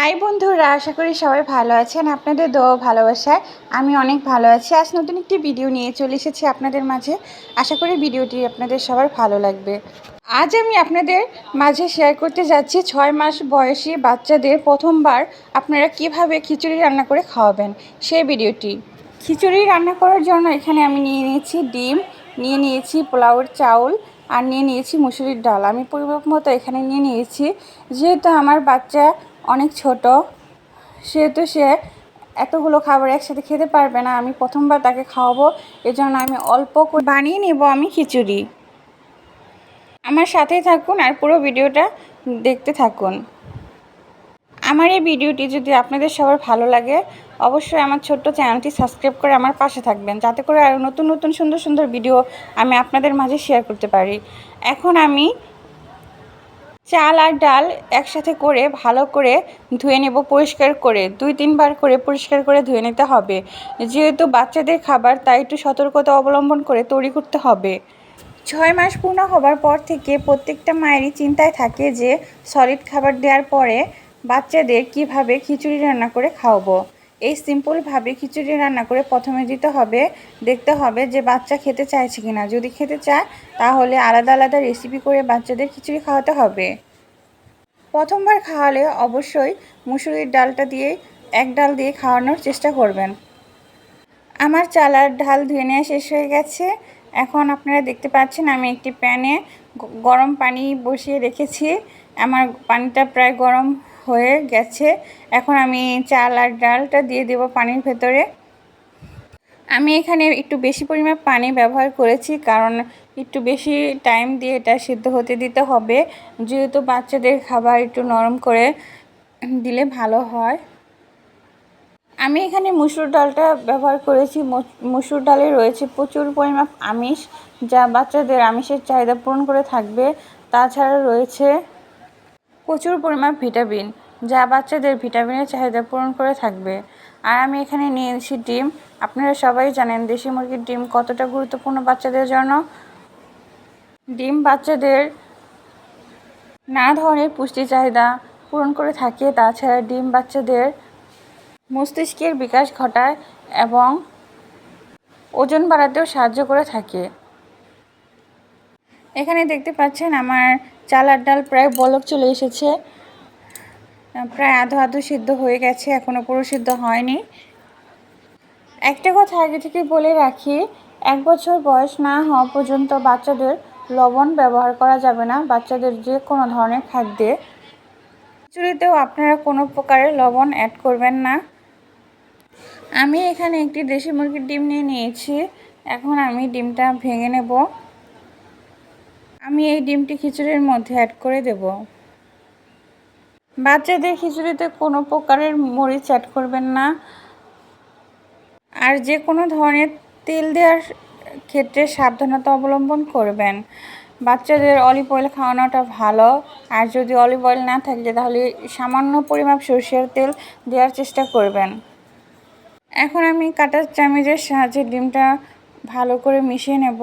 High বন্ধুরা, আশা করি সবাই ভালো আছেন। আপনাদের দোয়া ভালোবাসায় আমি অনেক ভালো আছি। আজ নতুন একটি ভিডিও নিয়ে চলে এসেছি আপনাদের মাঝে। আশা করি ভিডিওটি আপনাদের সবার ভালো লাগবে। আজ আমি আপনাদের মাঝে শেয়ার করতে যাচ্ছি ছয় মাস বয়সী বাচ্চাদের প্রথমবার আপনারা কীভাবে খিচুড়ি রান্না করে খাওয়াবেন। সেই ভিডিওটি। খিচুড়ি রান্না করার জন্য এখানে আমি নিয়ে নিয়েছি ডিম, নিয়ে নিয়েছি পোলাওয়ের চাউল আর নিয়ে নিয়েছি মুসুরির ডাল। আমি পরিমাপ মতো এখানে নিয়ে নিয়েছি। যেহেতু আমার বাচ্চা অনেক ছোট। সেহেতু সে এতগুলো খাবার একসাথে খেতে পারবে না, আমি প্রথমবার তাকে খাওয়াবো, এজন্য আমি অল্প করে বানিয়ে নেব আমি খিচুড়ি। আমার সাথেই থাকুন আর পুরো ভিডিওটা দেখতে থাকুন। আমার এই ভিডিওটি যদি আপনাদের সবার ভালো লাগে, অবশ্যই আমার ছোট্ট চ্যানেলটি সাবস্ক্রাইব করে আমার পাশে থাকবেন, যাতে করে আরও নতুন নতুন, সুন্দর সুন্দর ভিডিও আমি আপনাদের মাঝে শেয়ার করতে পারি। এখন আমি চাল আর ডাল একসাথে করে ভালো করে ধুয়ে নেব, পরিষ্কার করে। দুই, তিনবার করে পরিষ্কার করে ধুয়ে নিতে হবে। যেহেতু বাচ্চাদের খাবার, তাই একটু সতর্কতা অবলম্বন করে তৈরি করতে হবে। ছয় মাস পূর্ণ হবার পর থেকে প্রত্যেকটা মায়েরই চিন্তায় থাকে যে সলিড খাবার দেওয়ার পরে বাচ্চাদের কীভাবে খিচুড়ি রান্না করে খাওয়াবো। এই সিম্পলভাবে খিচুড়ি রান্না করে প্রথমে দিতে হবে, দেখতে হবে যে বাচ্চা খেতে চাইছে কিনা। যদি খেতে চায়, তাহলে আলাদা আলাদা রেসিপি করে বাচ্চাদের খিচুড়ি খাওয়াতে হবে। প্রথমবার খাওয়ালে অবশ্যই মুসুরির ডালটা দিয়ে এক ডাল দিয়ে খাওয়ানোর চেষ্টা করবেন। আমার চালার ঢাল ধুয়ে নেওয়া শেষ হয়ে গেছে। এখন আপনারা দেখতে পাচ্ছেন আমি একটি প্যানে গরম পানি বসিয়ে রেখেছি। আমার পানিটা প্রায় গরম হয়ে গেছে। এখন আমি চাল আর ডালটা দিয়ে দেব পানির ভেতরে। আমি এখানে একটু বেশি পরিমাণ পানি ব্যবহার করেছি, কারণ একটু বেশি টাইম দিয়ে এটা সিদ্ধ হতে দিতে হবে। যেহেতু বাচ্চাদের খাবার একটু নরম করে দিলে ভালো হয়। আমি এখানে মুসুর ডালটা ব্যবহার করেছি। মুসুর ডালে রয়েছে প্রচুর পরিমাণ আমিষ, যা বাচ্চাদের আমিষের চাহিদা পূরণ করে থাকবে। তাছাড়া রয়েছে প্রচুর পরিমাণ ভিটামিন, যা বাচ্চাদের ভিটামিনের চাহিদা পূরণ করে থাকবে। আর আমি এখানে নিয়েছি ডিম। আপনারা সবাই জানেন দেশি মুরগির ডিম কতটা গুরুত্বপূর্ণ বাচ্চাদের জন্য? ডিম বাচ্চাদের নানা ধরনের পুষ্টি চাহিদা পূরণ করে থাকে। তাছাড়া ডিম বাচ্চাদের মস্তিষ্কের বিকাশ ঘটায় এবং ওজন বাড়াতেও সাহায্য করে থাকে। এখানে দেখতে পাচ্ছেন আমার চালার ডাল প্রায় বলক চলে এসেছে। প্রায় আধো আধো সিদ্ধ হয়ে গেছে এখনও পুরো সিদ্ধ হয়নি। একটা কথা আগে থেকে বলে রাখি, এক বছর বয়স না হওয়া পর্যন্ত বাচ্চাদের লবণ ব্যবহার করা যাবে না। বাচ্চাদের যে কোনো ধরনের খাদ্যে। খিচুড়িতেও আপনারা কোনো প্রকারের লবণ অ্যাড করবেন না। আমি এখানে একটি দেশি মুরগির ডিম নিয়ে নিয়েছি। এখন আমি ডিমটা ভেঙে নেব। আমি এই ডিমটি খিচুড়ির মধ্যে অ্যাড করে দেব। বাচ্চাদের খিচুড়িতে কোনো প্রকারের মরিচ অ্যাড করবেন না। আর যে কোনো ধরনের তেল দেওয়ার ক্ষেত্রে সাবধানতা অবলম্বন করবেন। বাচ্চাদের অলিভ অয়েল খাওয়ানোটা ভালো। আর যদি অলিভ অয়েল না থাকে, তাহলে সামান্য পরিমাপ সরষের তেল দেওয়ার চেষ্টা করবেন। এখন আমি কাটার চামিচের সাহায্যে ডিমটা ভালো করে মিশিয়ে নেব।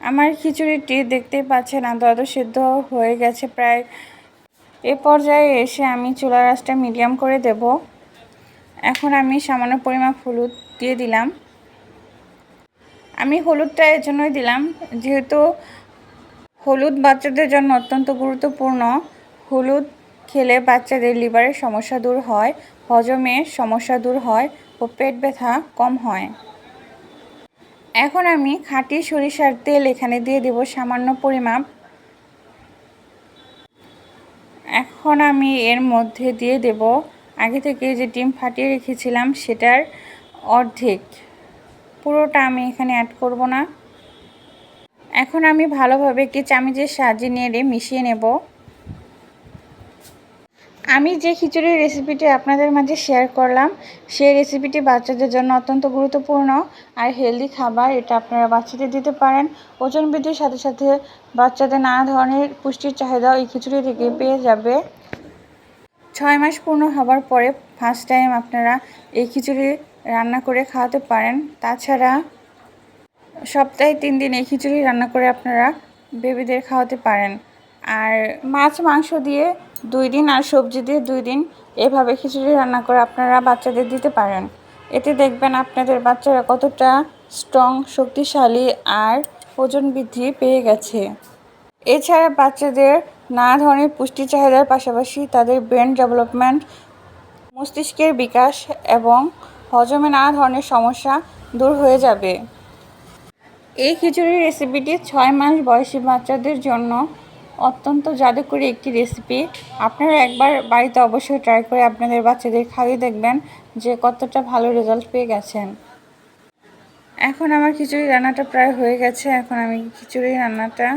আমার খিচুড়িটি দেখতেই পাচ্ছেন আদো সিদ্ধ হয়ে গেছে প্রায়। এ পর্যায়ে এসে আমি চুলা রাসটা মিডিয়াম করে দেব। এখন আমি সামান্য পরিমাণ হলুদ দিয়ে দিলাম। আমি হলুদটা এর জন্যই দিলাম, যেহেতু হলুদ বাচ্চাদের জন্য অত্যন্ত গুরুত্বপূর্ণ। হলুদ খেলে বাচ্চাদের লিভারের সমস্যা দূর হয় হজমের সমস্যা দূর হয়, ও পেট ব্যথা কম হয়। এখন আমি খাঁটি সরিষার তেল এখানে দিয়ে দেব সামান্য পরিমাপ। এখন আমি এর মধ্যে দিয়ে দেব, আগে থেকে যে ডিম ফাটিয়ে রেখেছিলাম সেটার অর্ধেক। পুরোটা আমি এখানে অ্যাড করব না। এখন আমি ভালোভাবে একটি চামিচের সাহায্যে নেড়ে মিশিয়ে নেব। আমি যে খিচুড়ির রেসিপিটি আপনাদের মাঝে শেয়ার করলাম, সেই রেসিপিটি বাচ্চাদের জন্য অত্যন্ত গুরুত্বপূর্ণ আর হেলদি খাবার, এটা আপনারা বাচ্চাদের দিতে পারেন। ওজন বৃদ্ধির সাথে সাথে বাচ্চাদের নানা ধরনের পুষ্টির চাহিদা এই খিচুড়ি থেকে পেয়ে যাবে। ছয় মাস পূর্ণ হবার পরে ফার্স্ট টাইম আপনারা এই খিচুড়ি রান্না করে খাওয়াতে পারেন। তাছাড়া সপ্তাহে তিন দিন এই খিচুড়ি রান্না করে আপনারা বেবিদের খাওয়াতে পারেন। আর মাছ, মাংস দিয়ে দুই দিন আর সবজি দিয়ে দুই দিন এভাবে খিচুড়ি রান্না করে আপনারা বাচ্চাদের দিতে পারেন। এতে দেখবেন আপনাদের বাচ্চারা কতটা স্ট্রং শক্তিশালী আর ওজন বৃদ্ধি পেয়ে গেছে। এছাড়া বাচ্চাদের নানা ধরনের পুষ্টি চাহিদার পাশাপাশি তাদের ব্রেন ডেভেলপমেন্ট মস্তিষ্কের বিকাশ এবং হজমে নানা ধরনের সমস্যা দূর হয়ে যাবে। এই খিচুড়ির রেসিপিটি ছয় মাস বয়সী বাচ্চাদের জন্য অত্যন্ত জাদুকরী একটি রেসিপি আপনারা একবার বাড়িতে অবশ্যই ট্রাই করে আপনাদের বাচ্চাদের খাইয়ে দেখবেন যে কতটা ভালো রেজাল্ট পেয়ে গেছেন। এখন আমার খিচুড়ি রান্নাটা প্রায় হয়ে গেছে। এখন আমি খিচুড়ি রান্নাটা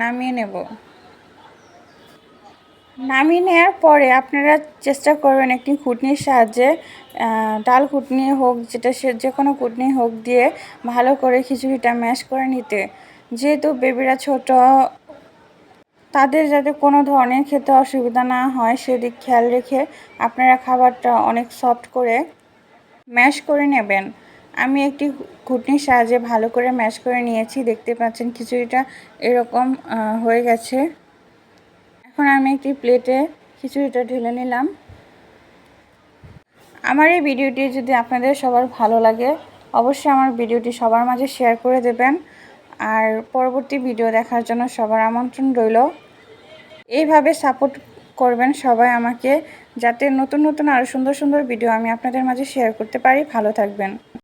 নামিয়ে নেব। নামিয়ে নেওয়ার পরে আপনারা চেষ্টা করবেন একটি খুঁটনির সাহায্যে ডাল খুঁটনি হোক, যেটা সে যে কোনো খুঁটনি হোক দিয়ে ভালো করে খিচুড়িটা ম্যাশ করে নিতে। যেহেতু বেবিরা ছোট তাদের যাতে কোনো ধরনের খেতে অসুবিধা না হয়, সেদিক খেয়াল রেখে আপনারা খাবারটা অনেক সফট করে ম্যাশ করে নেবেন। আমি একটি ঘুটনির সাহায্যে ভালো করে ম্যাশ করে নিয়েছি, দেখতে পাচ্ছেন খিচুড়িটা এরকম হয়ে গেছে। এখন আমি একটি প্লেটে খিচুড়িটা ঢেলে নিলাম। আমার এই ভিডিওটি যদি আপনাদের সবার ভালো লাগে, অবশ্যই আমার ভিডিওটি সবার মাঝে শেয়ার করে দেবেন। আর পরবর্তী ভিডিও দেখার জন্য সবার আমন্ত্রণ রইল। এইভাবে সাপোর্ট করবেন সবাই আমাকে, যাতে নতুন নতুন আরও সুন্দর সুন্দর ভিডিও আমি আপনাদের মাঝে শেয়ার করতে পারি। ভালো থাকবেন।